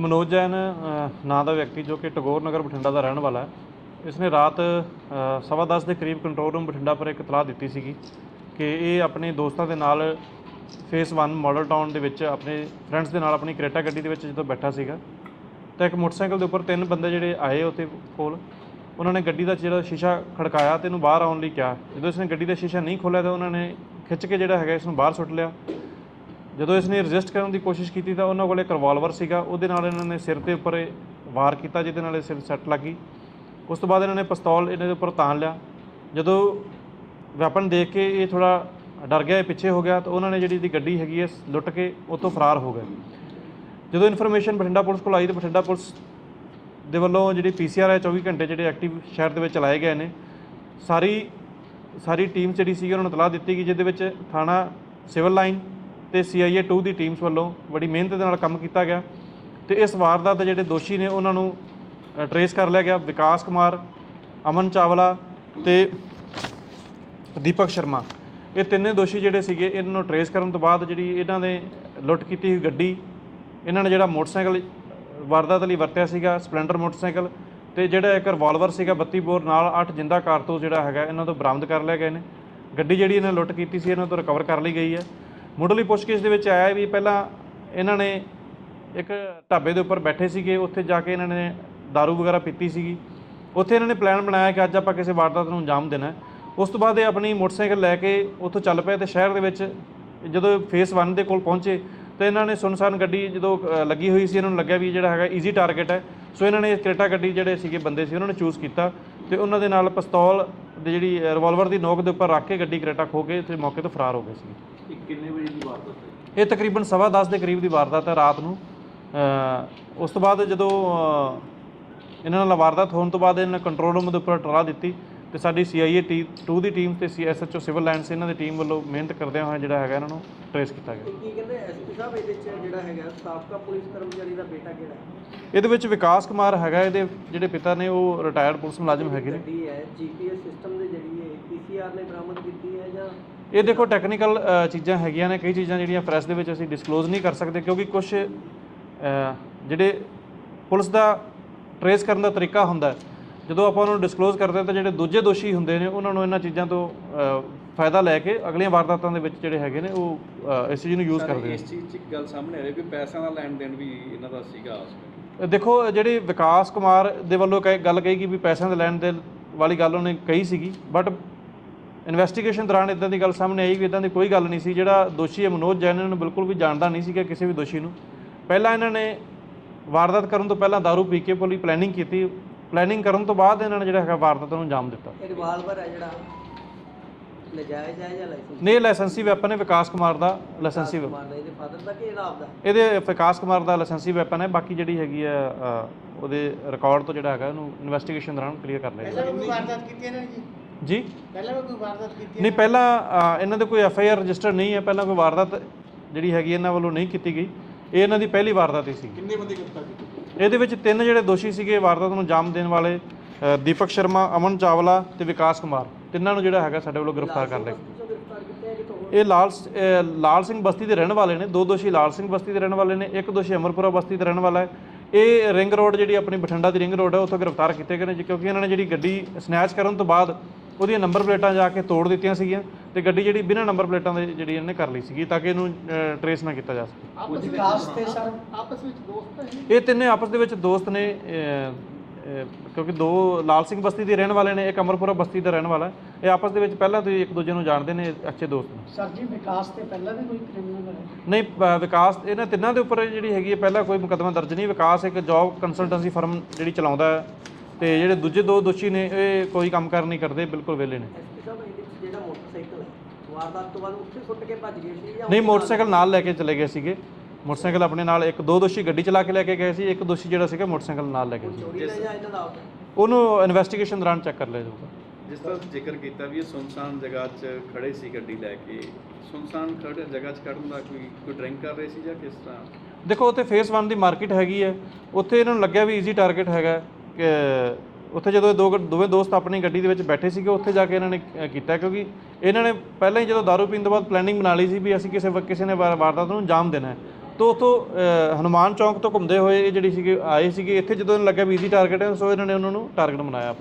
ਮਨੋਜ ਜੈਨ ਨਾਂ ਦਾ ਵਿਅਕਤੀ ਜੋ ਕਿ ਟਗੋਰ ਨਗਰ ਬਠਿੰਡਾ ਦਾ ਰਹਿਣ ਵਾਲਾ ਹੈ। ਇਸ ਨੇ ਰਾਤ ਅ, ਸਵਾ ਦਸ ਦੇ ਕਰੀਬ ਕੰਟਰੋਲ ਰੂਮ ਬਠਿੰਡਾ ਪਰ ਇੱਕ ਇਤਲਾਹ ਦਿੱਤੀ ਸੀਗੀ ਕਿ ਇਹ ਆਪਣੇ ਦੋਸਤਾਂ ਦੇ ਨਾਲ ਫੇਸ 1 ਮਾਡਲ ਟਾਊਨ ਦੇ ਵਿੱਚ ਆਪਣੇ ਫਰੈਂਡਸ ਦੇ ਨਾਲ ਆਪਣੀ ਕਰੇਟਾ ਗੱਡੀ ਦੇ ਵਿੱਚ ਜਦੋਂ ਬੈਠਾ ਸੀਗਾ ਤਾਂ ਇੱਕ ਮੋਟਰਸਾਈਕਲ ਦੇ ਉੱਪਰ ਤਿੰਨ ਬੰਦੇ ਜਿਹੜੇ ਆਏ ਉੱਥੇ ਕੋਲ। ਉਹਨਾਂ ਨੇ ਗੱਡੀ ਦਾ ਜਿਹੜਾ ਸ਼ੀਸ਼ਾ ਖੜਕਾਇਆ ਤੇ ਇਹਨੂੰ ਬਾਹਰ ਆਉਣ ਲਈ ਕਿਹਾ। ਜਦੋਂ ਇਸਨੇ ਗੱਡੀ ਦਾ ਸ਼ੀਸ਼ਾ ਨਹੀਂ ਖੋਲ੍ਹਿਆ ਤਾਂ ਉਹਨਾਂ ਨੇ ਖਿੱਚ ਕੇ ਜਿਹੜਾ ਹੈਗਾ ਇਸ ਨੂੰ ਬਾਹਰ ਸੁੱਟ ਲਿਆ। ਜਦੋਂ ਇਸ ਨੇ ਰਜਿਸਟ ਕਰਨ ਦੀ ਕੋਸ਼ਿਸ਼ ਕੀਤੀ ਤਾਂ ਉਹਨਾਂ ਕੋਲ ਇੱਕ ਰਿਵਾਲਵਰ ਸੀਗਾ। ਉਹਦੇ ਨਾਲ ਇਹਨਾਂ ਨੇ ਸਿਰ ਦੇ ਉੱਪਰ ਇਹ ਵਾਰ ਕੀਤਾ, ਜਿਹਦੇ ਨਾਲ ਇਹ ਸਿਰ ਸੱਟ ਲੱਗੀ। ਉਸ ਤੋਂ ਬਾਅਦ ਇਹਨਾਂ ਨੇ ਪਿਸਤੌਲ ਇਹਨਾਂ ਦੇ ਉੱਪਰ ਤਾਣ ਲਿਆ। ਜਦੋਂ ਵੈਪਨ ਦੇਖ ਕੇ ਇਹ ਥੋੜਾ ਡਰ ਗਿਆ, ਇਹ ਪਿੱਛੇ ਹੋ ਗਿਆ, ਤਾਂ ਉਹਨਾਂ ਨੇ ਜਿਹੜੀ ਇਹਦੀ ਗੱਡੀ ਹੈਗੀ ਹੈ, ਲੁੱਟ ਕੇ ਉੱਥੋਂ ਫਰਾਰ ਹੋ ਗਏ। ਜਦੋਂ ਇਨਫੋਰਮੇਸ਼ਨ ਬਠਿੰਡਾ ਪੁਲਿਸ ਕੋਲ ਆਈ, ਤਾਂ ਬਠਿੰਡਾ ਪੁਲਿਸ ਦੇ ਵੱਲੋਂ ਜਿਹੜੀ ਪੀਸੀਆਰ ਹੈ 24 ਘੰਟੇ ਜਿਹੜੇ ਐਕਟਿਵ ਸ਼ਹਿਰ ਦੇ ਵਿੱਚ ਚਲਾਏ ਗਏ ਨੇ। ਸਾਰੀ ਸਾਰੀ ਟੀਮ ਜਿਹੜੀ ਸੀ ਉਹਨਾਂ ਨੂੰ ਤਲਾਹ ਦਿੱਤੀ ਗਈ, ਜਿਹਦੇ ਵਿੱਚ ਥਾਣਾ ਸਿਵਲ ਲਾਈਨ ਤੇ ਸੀਆਈਏ 2 ਦੀ ਟੀਮਸ ਵੱਲੋਂ ਬੜੀ ਮਿਹਨਤ ਦੇ ਨਾਲ ਕੰਮ ਕੀਤਾ ਗਿਆ ਤੇ ਇਸ ਵਾਰਦਾਤ ਦੇ ਜਿਹੜੇ ਦੋਸ਼ੀ ਨੇ ਉਹਨਾਂ ਨੂੰ ਟਰੇਸ ਕਰ ਲਿਆ ਗਿਆ ਵਿਕਾਸ ਕੁਮਾਰ, ਅਮਨ ਚਾਵਲਾ ਤੇ ਦੀਪਕ ਸ਼ਰਮਾ। ਇਹ ਤਿੰਨੇ ਦੋਸ਼ੀ ਜਿਹੜੇ ਸੀਗੇ, ਇਹਨਾਂ ਨੂੰ ਟਰੇਸ ਕਰਨ ਤੋਂ ਬਾਅਦ ਜਿਹੜੀ ਇਹਨਾਂ ਨੇ ਲੁੱਟ ਕੀਤੀ ਹੋਈ ਗੱਡੀ, ਇਹਨਾਂ ਨੇ ਜਿਹੜਾ ਮੋਟਰਸਾਈਕਲ ਵਾਰਦਾਤ ਲਈ ਵਰਤਿਆ ਸੀਗਾ, ਸਪਲੈਂਡਰ ਮੋਟਰਸਾਈਕਲ ਤੇ ਜਿਹੜਾ ਇੱਕ ਰਿਵਾਲਵਰ ਸੀਗਾ 32 ਬੋਰ ਨਾਲ 8 ਜਿੰਦਾ ਕਾਰਤੂਸ ਜਿਹੜਾ ਹੈਗਾ, ਇਹਨਾਂ ਤੋਂ ਬਰਾਮਦ ਕਰ ਲਿਆ ਗਏ ਨੇ। ਗੱਡੀ ਜਿਹੜੀ ਇਹਨਾਂ ਲੁੱਟ ਕੀਤੀ ਸੀ, ਇਹਨਾਂ ਤੋਂ ਰਿਕਵਰ ਕਰ ਲਈ ਗਈ ਹੈ। ਮੁੱਢਲੀ ਪੁੱਛਗਿੱਛ ਦੇ ਵਿੱਚ ਆਇਆ ਵੀ ਪਹਿਲਾਂ ਇਹਨਾਂ ਨੇ ਇੱਕ ਢਾਬੇ ਦੇ ਉੱਪਰ ਬੈਠੇ ਸੀਗੇ, ਉੱਥੇ ਜਾ ਕੇ ਇਹਨਾਂ ਨੇ दारू ਵਗੈਰਾ ਪੀਤੀ ਸੀਗੀ। ਉੱਥੇ ਇਹਨਾਂ ਨੇ ਪਲਾਨ ਬਣਾਇਆ ਕਿ ਅੱਜ ਆਪਾਂ ਕਿਸੇ ਵਾਰਦਾਤ ਨੂੰ ਅੰਜਾਮ ਦੇਣਾ ਉਸ ਤੋਂ ਬਾਅਦ ਇਹ ਆਪਣੀ ਮੋਟਰਸਾਈਕਲ ਲੈ ਕੇ ਉੱਥੋਂ ਚੱਲ ਪਏ ਤੇ ਸ਼ਹਿਰ ਦੇ ਵਿੱਚ ਜਦੋਂ ਫੇਸ 1 ਦੇ ਕੋਲ ਪਹੁੰਚੇ ਤੇ ਇਹਨਾਂ ਨੇ ਸੁਨਸਾਨ ਗੱਡੀ ਜਦੋਂ ਲੱਗੀ ਹੋਈ ਸੀ, ਇਹਨਾਂ ਨੂੰ ਲੱਗਿਆ ਵੀ ਜਿਹੜਾ ਹੈਗਾ ਈਜ਼ੀ ਟਾਰਗੇਟ ਹੈ। ਸੋ ਇਹਨਾਂ ਨੇ ਕਰੇਟਾ ਗੱਡੀ ਜਿਹੜੇ ਸੀਗੇ ਬੰਦੇ ਸੀ, ਉਹਨਾਂ ਨੇ ਚੂਜ਼ ਕੀਤਾ ਤੇ ਉਹਨਾਂ ਦੇ ਨਾਲ ਪਿਸਤੌਲ ਦੇ ਜਿਹੜੀ ਰਿਵਾਲਵਰ ਦੀ ਨੋਕ ਦੇ ਉੱਪਰ ਰੱਖ ਕੇ ਗੱਡੀ ਕਰੇਟਾ ਖੋ ਕੇ ਤੇ ਮੌਕੇ ਤੋਂ ਫਰਾਰ ਹੋ ਗਏ ਸੀ ਵਜੇ ਦੀ ਵਾਰਦਾਤ ਹੈ ਇਹ ਤਕਰੀਬਨ ਸਵਾ ਦਸ ਦੇ ਕਰੀਬ ਦੀ ਵਾਰਦਾਤ ਹੈ ਰਾਤ ਨੂੰ। ਅ, ਉਸ ਤੋਂ ਬਾਅਦ ਜਦੋਂ ਅ, ਇਹਨਾਂ ਨਾਲ ਵਾਰਦਾਤ ਹੋਣ ਤੋਂ ਬਾਅਦ ਇਹਨਾਂ ਨੇ ਕੰਟਰੋਲ ਰੂਮ ਦੇ ਉੱਪਰ ਟਰਾ ਦਿੱਤੀ। ਤੇ ਸਾਡੀ ਸੀਆਈਏ ਟੀ 2 ਦੀ ਟੀਮ ਤੇ ਸੀਐਸਐਚਓ ਸਿਵਲ ਲਾਈਨਸ ਇਹਨਾਂ ਦੀ ਟੀਮ ਵੱਲੋਂ ਮਿਹਨਤ ਕਰਦਿਆਂ ਹੋਇਆ ਜਿਹੜਾ ਹੈਗਾ ਇਹਨਾਂ ਨੂੰ ਟ੍ਰੇਸ ਕੀਤਾ ਗਿਆ। ਕੀ ਕਹਿੰਦੇ ਐਸਪੀ ਸਾਹਿਬ ਇਹਦੇ ਚ ਜਿਹੜਾ ਹੈਗਾ ਸਾਬਕਾ ਪੁਲਿਸ ਕਰਮਚਾਰੀ ਦਾ ਬੇਟਾ ਕਿਹੜਾ ਹੈ? ਇਹਦੇ ਵਿੱਚ ਵਿਕਾਸ ਕੁਮਾਰ ਹੈਗਾ ਇਹਦੇ ਜਿਹੜੇ ਪਿਤਾ ਨੇ ਉਹ ਰਿਟਾਇਰਡ ਪੁਲਿਸ ਮੁਲਾਜ਼ਮ ਹੈਗੇ ਨੇ। ਹੈ ਜੀਪੀਐਸ ਸਿਸਟਮ ਦੇ ਜਰੀਏ ਪੀਸੀਆਰ ਨੇ ਬਰਾਮਦ ਕੀਤੀ ਹੈ ਜਾਂ? ਇਹ ਦੇਖੋ ਟੈਕਨੀਕਲ ਚੀਜ਼ਾਂ ਹੈਗੀਆਂ ਨੇ ਕਈ ਚੀਜ਼ਾਂ ਜਿਹੜੀਆਂ ਪ੍ਰੈਸ ਦੇ ਵਿੱਚ ਅਸੀਂ ਡਿਸਕਲੋਜ਼ ਨਹੀਂ ਕਰ ਸਕਦੇ ਕਿਉਂਕਿ ਕੁਝ ਜਿਹੜੇ ਪੁਲਿਸ ਦਾ ਟਰੇਸ ਕਰਨ ਦਾ ਤਰੀਕਾ ਹੁੰਦਾ ਹੈ, ਜਦੋਂ ਆਪਾਂ ਉਹਨੂੰ ਡਿਸਕਲੋਜ਼ ਕਰਦੇ ਹਾਂ ਤਾਂ ਜਿਹੜੇ ਦੂਜੇ ਦੋਸ਼ੀ ਹੁੰਦੇ ਨੇ ਉਹਨਾਂ ਨੂੰ ਇਹਨਾਂ ਚੀਜ਼ਾਂ ਤੋਂ ਫਾਇਦਾ ਲੈ ਕੇ ਅਗਲੀਆਂ ਵਾਰਦਾਤਾਂ ਦੇ ਵਿੱਚ ਜਿਹੜੇ ਹੈਗੇ ਨੇ ਉਹ ਇਸ ਚੀਜ਼ ਨੂੰ ਯੂਜ਼ ਕਰਦੇ ਨੇ। ਇਸ ਚੀਜ਼ 'ਚ ਇੱਕ ਗੱਲ ਸਾਹਮਣੇ ਆ ਰਹੀ ਵੀ ਪੈਸਿਆਂ ਦਾ ਲੈਣ ਦੇਣ ਵੀ ਇਹਨਾਂ ਦਾ ਸੀਗਾ ਦੇਖੋ ਜਿਹੜੀ ਵਿਕਾਸ ਕੁਮਾਰ ਦੇ ਵੱਲੋਂ ਗੱਲ ਕਹੀ ਕਿ ਵੀ ਪੈਸਿਆਂ ਦੇ ਲੈਣ ਦੇ ਵਾਲੀ ਗੱਲ ਉਹਨੇ ਕਹੀ ਸੀਗੀ ਬਟ ਇਨਵੈਸਟੀਗੇਸ਼ਨ ਦੌਰਾਨ ਇਦਾਂ ਦੀ ਗੱਲ ਸਾਹਮਣੇ ਆਈ ਵੀ ਇਦਾਂ ਦੀ ਕੋਈ ਗੱਲ ਨਹੀਂ ਸੀ ਜਿਹੜਾ ਦੋਸ਼ੀ ਹੈ ਮਨੋਜ ਜੈਨ ਨੂੰ ਬਿਲਕੁਲ ਵੀ ਜਾਣਦਾ ਨਹੀਂ ਸੀਗਾ ਕਿਸੇ ਵੀ ਦੋਸ਼ੀ ਨੂੰ। ਪਹਿਲਾਂ ਇਹਨਾਂ ਨੇ ਵਾਰਦਾਤ ਕਰਨ ਤੋਂ ਪਹਿਲਾਂ दारू ਪੀ ਕੇ ਪੂਰੀ ਪਲੈਨਿੰਗ ਕੀਤੀ ਪਲੈਨਿੰਗ ਕਰਨ ਤੋਂ ਬਾਅਦ ਇਹਨਾਂ ਨੇ ਜਿਹੜਾ ਹੈਗਾ ਵਾਰਦਾਤ ਨੂੰ ਅੰਜਾਮ ਦਿੱਤਾ। ਇਹ ਰਿਵਾਲਵਰ ਹੈ ਜਿਹੜਾ ਨਜਾਇਜ਼ ਹੈ ਜਾਂ ਲਾਇਸੈਂਸ ਨੇ ਲਾਇਸੈਂਸੀ ਵੈਪਨ ਹੈ ਵਿਕਾਸ ਕੁਮਾਰ ਦਾ ਲਾਇਸੈਂਸੀ weapon। ਮਾਰਦਾ ਇਹਦੇ ਫਾਦਰ ਦਾ ਕਿ ਇਹਦਾ ਆਪਦਾ ਇਹਦੇ ਵਿਕਾਸ ਕੁਮਾਰ ਦਾ ਲਾਇਸੈਂਸੀ ਵੈਪਨ ਹੈ ਬਾਕੀ ਜਿਹੜੀ ਹੈਗੀ ਆ ਅ, ਉਹਦੇ ਰਿਕਾਰਡ ਤੋਂ ਜਿਹੜਾ ਹੈਗਾ ਉਹਨੂੰ ਇਨਵੈਸਟੀਗੇਸ਼ਨ ਦੌਰਾਨ ਕਲੀਅਰ ਕਰ ਲਿਆ ਜਾਏਗਾ ਕੋਈ ਵਾਰਦਾਤ ਕੀਤੀ ਇਹਨਾਂ ਨੇ ਜੀ? ਜੀ? ਪਹਿਲਾਂ ਵੀ ਕੋਈ ਵਾਰਦਾਤ ਕੀਤੀ ਨਹੀਂ ਪਹਿਲਾਂ ਅ, ਇਹਨਾਂ ਦੇ ਕੋਈ ਐਫ ਆਈ ਆਰ ਰਜਿਸਟਰ ਨਹੀਂ ਹੈ ਪਹਿਲਾਂ ਕੋਈ ਵਾਰਦਾਤ ਜਿਹੜੀ ਹੈਗੀ ਇਹਨਾਂ ਵੱਲੋਂ ਨਹੀਂ ਕੀਤੀ ਗਈ। ਇਹ ਇਹਨਾਂ ਦੀ ਪਹਿਲੀ ਵਾਰਦਾਤ ਹੀ ਸੀ। ਕਿੰਨੇ ਬੰਦੇ ਗ੍ਰਿਫਤਾਰ ਕੀਤੇ ਇਹਦੇ ਵਿੱਚ ਤਿੰਨ ਜਿਹੜੇ ਦੋਸ਼ੀ ਸੀਗੇ ਵਾਰਦਾਤ ਨੂੰ ਅੰਜਾਮ ਦੇਣ ਵਾਲੇ ਦੀਪਕ ਸ਼ਰਮਾ ਅਮਨ ਚਾਵਲਾ ਤੇ ਵਿਕਾਸ ਕੁਮਾਰ। ਤਿੰਨਾਂ ਨੂੰ ਜਿਹੜਾ ਹੈਗਾ ਸਾਡੇ ਵੱਲੋਂ ਗ੍ਰਿਫਤਾਰ ਕਰ ਲਿਆ। ਇਹ ਲਾਲ ਲਾਲ ਸਿੰਘ ਬਸਤੀ ਦੇ ਰਹਿਣ ਵਾਲੇ ਨੇ। ਦੋ ਦੋਸ਼ੀ ਲਾਲ ਸਿੰਘ ਬਸਤੀ ਦੇ ਰਹਿਣ ਵਾਲੇ ਨੇ ਇੱਕ ਦੋਸ਼ੀ ਅਮਰਪੁਰਾ ਬਸਤੀ ਦਾ ਰਹਿਣ ਵਾਲਾ ਹੈ। ਇਹ ਰਿੰਗ ਰੋਡ ਜਿਹੜੀ ਆਪਣੀ ਬਠਿੰਡਾ ਦੀ ਰਿੰਗ ਰੋਡ ਹੈ ਉੱਥੋਂ ਗ੍ਰਿਫਤਾਰ ਕੀਤੇ ਗਏ ਨੇ ਜੀ, ਕਿਉਂਕਿ ਇਹਨਾਂ ਨੇ ਜਿਹੜੀ ਗੱਡੀ ਸਨੈਚ ਕਰਨ ਤੋਂ ਬਾਅਦ ਉਹਦੀਆਂ ਨੰਬਰ ਪਲੇਟਾਂ ਜਾ ਕੇ ਤੋੜ ਦਿੱਤੀਆਂ ਸੀਗੀਆਂ ਤੇ ਗੱਡੀ ਜਿਹੜੀ ਬਿਨਾਂ ਨੰਬਰ ਪਲੇਟਾਂ ਦੇ ਜਿਹੜੀ ਇਹਨੇ ਕਰ ਲਈ ਸੀਗੀ ਤਾਂ ਕਿ ਇਹਨੂੰ ਟਰੇਸ ਨਾ ਕੀਤਾ ਜਾ ਸਕੇ। ਆਪਸ ਵਿਕਾਸ ਤੇ ਸਰ। ਆਪਸ ਵਿੱਚ ਦੋਸਤ ਹੈ ਇਹ ਤਿੰਨੇ ਆਪਸ ਦੇ ਵਿੱਚ ਦੋਸਤ ਨੇ ਕਿਉਂਕਿ ਦੋ ਲਾਲ ਸਿੰਘ ਬਸਤੀ ਦੇ ਰਹਿਣ ਵਾਲੇ ਨੇ ਇੱਕ ਅਮਰਪੁਰਾ ਬਸਤੀ ਦਾ ਰਹਿਣ ਵਾਲਾ। ਹੈ। ਇਹ ਆਪਸ ਦੇ ਵਿੱਚ ਪਹਿਲਾਂ ਤੋਂ ਹੀ ਇੱਕ ਦੂਜੇ ਨੂੰ ਜਾਣਦੇ ਨੇ ਅੱਛੇ ਦੋਸਤ ਨੇ। ਸਰ ਜੀ ਵਿਕਾਸ ਤੇ ਪਹਿਲਾਂ ਵੀ ਕੋਈ ਕ੍ਰਿਮੀਨਲ ਹੈ? ਨਹੀਂ ਵਿਕਾਸ ਇਹਨਾਂ ਤਿੰਨਾਂ ਦੇ ਉੱਪਰ ਜਿਹੜੀ ਹੈਗੀ ਹੈ ਪਹਿਲਾਂ ਕੋਈ ਮੁਕੱਦਮਾ ਦਰਜ ਨਹੀਂ। ਵਿਕਾਸ ਇੱਕ ਜੌਬ ਕੰਸਲਟੈਂਸੀ ਫਰਮ ਜਿਹੜੀ ਚਲਾਉਂਦਾ ਹੈ। ਤੇ ਜਿਹੜੇ ਦੂਜੇ ਦੋ ਦੋਸ਼ੀ ਨੇ ਇਹ ਕੋਈ ਕੰਮ ਕਰ ਨਹੀਂ ਕਰਦੇ ਬਿਲਕੁਲ ਵਿਹਲੇ ਨੇ। ਐਸਪੀ ਸਾਹਿਬ ਇਹਦੇ ਵਿੱਚ ਜਿਹੜਾ ਮੋਟਰਸਾਈਕਲ ਹੈ ਵਾਰਦਾਤ ਤੋਂ ਬਾਅਦ ਉੱਥੇ ਸੁੱਟ ਕੇ ਭੱਜ ਗਏ ਸੀ ਜਾਂ ਨਹੀਂ ਮੋਟਰਸਾਈਕਲ ਨਾਲ ਲੈ ਕੇ ਚਲੇ ਗਏ ਸੀਗੇ। ਮੋਟਰਸਾਈਕਲ ਆਪਣੇ ਨਾਲ ਇੱਕ ਦੋ ਦੋਸ਼ੀ ਗੱਡੀ ਚਲਾ ਕੇ ਲੈ ਕੇ ਗਏ ਸੀ ਇੱਕ ਦੋਸ਼ੀ ਜਿਹੜਾ ਸੀਗਾ ਮੋਟਰਸਾਈਕਲ ਨਾਲ ਲੈ ਕੇ ਸੀ। ਚੋਰੀ ਦਾ ਜਾਂ ਇਹਨਾਂ ਦਾ ਆਪਦਾ ਉਹਨੂੰ ਇਨਵੈਸਟੀਗੇਸ਼ਨ ਦੌਰਾਨ ਚੈੱਕ ਕਰ ਲਿਆ ਜਾਊਗਾ। ਜਿਸ ਤਰ੍ਹਾਂ ਜ਼ਿਕਰ ਕੀਤਾ ਵੀ ਇਹ ਸੁਨਸਾਨ ਜਗ੍ਹਾ 'ਚ ਖੜੇ ਸੀ ਗੱਡੀ ਲੈ ਕੇ ਸੁਨਸਾਨ ਖੜੇ ਜਗ੍ਹਾ 'ਚ ਖੜਨ ਦਾ ਕੋਈ ਕੋਈ ਡਰਿੰਕ ਕਰ ਰਹੇ ਸੀ ਜਾਂ ਕਿਸ ਤਰ੍ਹਾਂ? ਦੇਖੋ ਉੱਥੇ ਫੇਸ 1 ਦੀ ਮਾਰਕੀਟ ਹੈਗੀ ਹੈ। ਉੱਥੇ ਇਹਨਾਂ ਨੂੰ ਲੱਗਿਆ ਵੀ ਈਜ਼ੀ ਟਾਰਗੇਟ ਹੈਗਾ। ਉੱਥੇ ਜਦੋਂ ਇਹ ਦੋ ਗ- ਦੋਵੇਂ ਦੋਸਤ ਆਪਣੀ ਗੱਡੀ ਦੇ ਵਿੱਚ ਬੈਠੇ ਸੀਗੇ ਉੱਥੇ ਜਾ ਕੇ ਇਹਨਾਂ ਨੇ ਕੀਤਾ ਕਿਉਂਕਿ ਇਹਨਾਂ ਨੇ ਪਹਿਲਾਂ ਹੀ ਜਦੋਂ दारू ਪੀਣ ਤੋਂ ਬਾਅਦ ਪਲੈਨਿੰਗ ਬਣਾ ਲਈ ਸੀ ਵੀ ਅਸੀਂ ਕਿਸੇ ਵ- ਕਿਸੇ ਨੇ ਵਾਰ- ਵਾਰਦਾਤ ਨੂੰ ਅੰਜਾਮ ਦੇਣਾ ਹੈ। ਤੋਂ ਉੱਥੋਂ ਅ, ਹਨੂਮਾਨ ਚੌਂਕ ਤੋਂ ਘੁੰਮਦੇ ਹੋਏ ਇਹ ਜਿਹੜੀ ਸੀਗੇ ਆਏ ਸੀਗੇ ਇੱਥੇ ਜਦੋਂ ਇਹਨਾਂ ਲੱਗਿਆ ਵੀ ਈਜ਼ੀ ਟਾਰਗੇਟ ਹੈ ਸੋ ਇਹਨਾਂ ਨੇ ਉਹਨਾਂ ਨੂੰ ਟਾਰਗੇਟ ਬਣਾਇਆ।